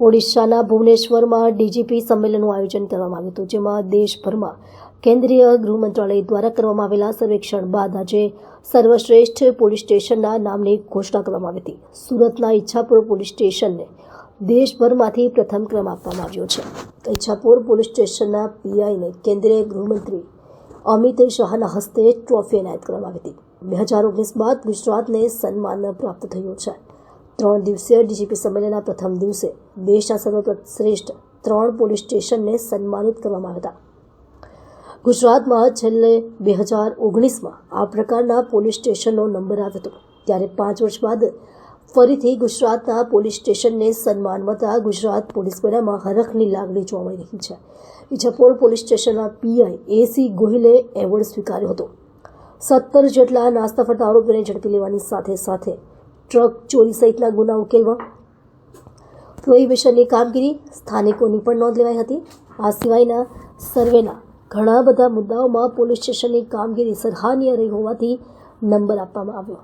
ઓડિશાના ભુવનેશ્વરમાં ડીજીપી સંમેલનનું આયોજન કરવામાં આવ્યું હતું, જેમાં દેશભરમાં કેન્દ્રીય ગૃહ મંત્રાલય દ્વારા કરવામાં આવેલા સર્વેક્ષણ બાદ આજે સર્વશ્રેષ્ઠ પોલીસ સ્ટેશનના નામની ઘોષણા કરવામાં આવી હતી. સુરતના ઈચ્છાપુર પોલીસ સ્ટેશનને દેશભરમાંથી પ્રથમ ક્રમ આપવામાં આવ્યો છે. ઈચ્છાપુર પોલીસ સ્ટેશનના પીઆઈને કેન્દ્રીય ગૃહમંત્રી અમિત શાહના હસ્તે ટ્રોફી એનાયત કરવામાં આવી હતી. બે હજાર ઓગણીસ બાદ ગુજરાતને સન્માન પ્રાપ્ત થયું છે. ત્રણ દિવસીય ડીજીપી સંમેલનના પ્રથમ દિવસે દેશના સર્વશ્રેષ્ઠ ત્રણ પોલીસ સ્ટેશનને સન્માનિત કરવામાં આવ્યા હતા. ગુજરાતમાં છેલ્લે બે હજાર ઓગણીસમાં આ પ્રકારના પોલીસ સ્ટેશનનો નંબર આવ્યો હતો. ત્યારે પાંચ વર્ષ બાદ ફરીથી ગુજરાતના પોલીસ સ્ટેશનને સન્માન મળતા ગુજરાત પોલીસ વડામાં હરખની લાગણી જોવા મળી રહી છે. ઇજાપોર પોલીસ સ્ટેશનના પીઆઈ એસી ગોહિલે એવોર્ડ સ્વીકાર્યો હતો. સત્તર જેટલા નાસ્તા ફરતા આરોપીને ઝડપી લેવાની સાથે સાથે ટ્રક, ચોરી સહિતના ગુના ઉકેલવા. પ્રોહિબિશનની કામગીરી સ્થાનિકોની પણ નોંધ લેવાઈ હતી. આ સિવાયના સર્વેના ઘણા બધા મુદ્દાઓમાં પોલીસ સ્ટેશનની કામગીરી સરાહનીય રહી હોવાથી નંબર આપવામાં આવ્યો.